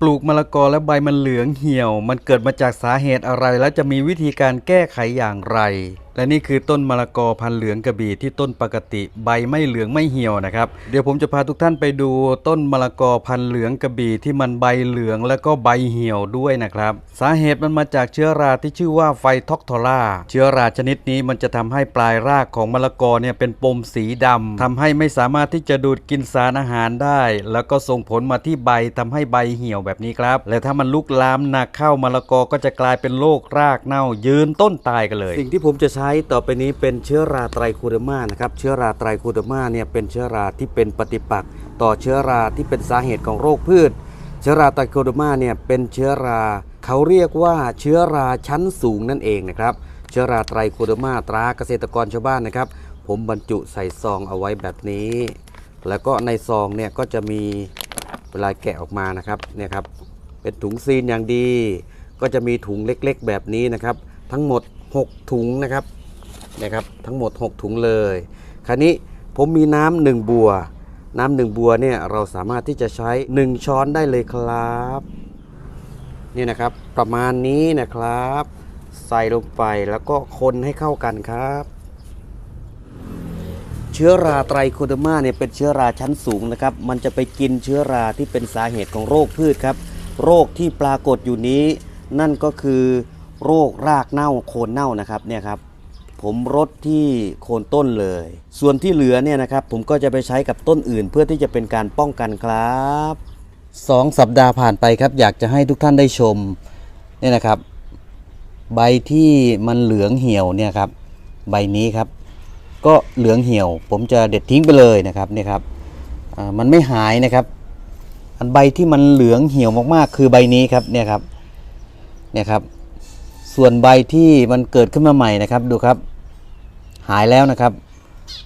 ปลูกมะละกอและใบมันเหลืองเหี่ยว มันเกิดมาจากสาเหตุอะไรและจะมีวิธีการแก้ไขอย่างไรและนี่คือต้นมะละกอพันเหลืองกระบี่ที่ต้นปกติใบไม่เหลืองไม่เหี่ยวนะครับ เดี๋ยวผมจะพาทุกท่านไปดูต้นมะละกอพันเหลืองกระบี่ที่มันใบเหลืองแล้วก็ใบเหี่ยวด้วยนะครับ สาเหตุมันมาจากเชื้อราที่ชื่อว่าไฟท็อกทอราเชื้อราชนิดนี้มันจะทำให้ปลายรากของมะละกอเนี่ยเป็นปมสีดำทำให้ไม่สามารถที่จะดูดกินสารอาหารได้ แล้วก็ส่งผลมาที่ใบทำให้ใบเหี่ยวแบบนี้ครับ และถ้ามันลุกลามหนักเข้ามะละกอก็จะกลายเป็นโรครากเน่ายืนต้นตายกันเลย สิ่งที่ผมจะใช้ช้ต่อไปนี้เป็นเชื้อราไตรโคเดมานะครับเชื้อราไตรโคเดมาเนี่ยเป็นเชื้อราที่เป็นปฏิปักษ์ต่อเชื้อราที่เป็นสาเหตุของโรคพืช เชื้อราไตรโคเดมาเนี่ยเป็นเชื้อราเขาเรียกว่าเชื้อราชั้นสูงนั่นเองนะครับเชื้อราไตรโคเดมาตราเกษตรกรชาวบ้านนะครับ ผมบรรจุใส่ซองเอาไว้แบบนี้ แล้วก็ในซองเนี่ยก็จะมีเวลาแกะออกมานะครับเนี่ยครับเป็นถุงซีนอย่างดี ก็จะมีถุงเล็กๆ แบบนี้นะครับ ทั้งหมด 6 ถุงนะครับนะครับ ทั้งหมด 6 ถุงเลย คราวนี้ผมมีน้ำหนึ่งบัว น้ำหนึ่งบัวเนี่ยเราสามารถที่จะใช้ 1 ช้อนได้เลยครับนี่นะครับประมาณนี้นะครับ ใส่ลงไปแล้วก็คนให้เข้ากันครับ เชื้อราไตรโคเดอร์มาเนี่ยเป็นเชื้อราชั้นสูงนะครับ มันจะไปกินเชื้อราที่เป็นสาเหตุของโรคพืชครับ โรคที่ปรากฏอยู่นี้ นั่นก็คือ โรครากเน่าโคนเน่านะครับเนี่ยครับผมรดที่โคนต้นเลย ส่วนที่เหลือเนี่ยนะครับผมก็จะไปใช้กับต้นอื่น เพื่อที่จะเป็นการป้องกันครับสองสัปดาห์ผ่านไปครับ อยากจะให้ทุกท่านได้ชมเนี่ยนะครับ ใบที่มันเหลืองเหี่ยวเนี่ยครับใบนี้ครับ ก็เหลืองเหี่ยว ผมจะเด็ดทิ้งไปเลยนะครับเนี่ยครับมันไม่หายนะครับ อันใบที่มันเหลืองเหี่ยวมากๆ คือใบนี้ครับเนี่ยครับเนี่ยครับ ส่วนใบที่มันเกิดขึ้นมาใหม่นะครับดูครับ หายแล้วนะครับ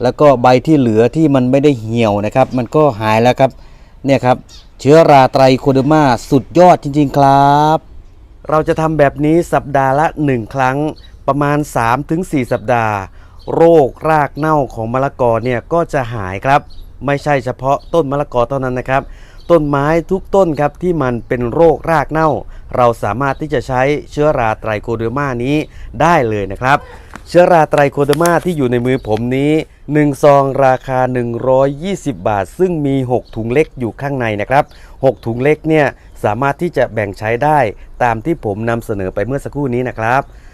แล้วก็ใบที่เหลือที่มันไม่ได้เหี่ยวนะครับ มันก็หายแล้วครับเนี่ยครับเชื้อราไตรโคเดมาสุดยอดจริง ๆ ครับ เราจะทำแบบนี้สัปดาห์ละ 1 ครั้งประมาณ 3-4 สัปดาห์ โรครากเน่าของมะละกอเนี่ยก็จะหายครับ ไม่ใช่เฉพาะต้นมะละกอเท่านั้นนะครับ ต้นไม้ทุกต้นครับที่มันเป็นโรครากเน่า เราสามารถที่จะใช้เชื้อราไตรโคเดอร์มานี้ได้เลยนะครับ เชื้อราไตรโคเดอร์มาที่อยู่ในมือผมนี้1ซองราคา 120 บาท ซึ่งมี 6 ถุงเล็กอยู่ข้างในนะครับ 6 ถุงเล็กเนี่ยสามารถที่จะแบ่งใช้ได้ตามที่ผมนำเสนอไปเมื่อสักครู่นี้นะครับ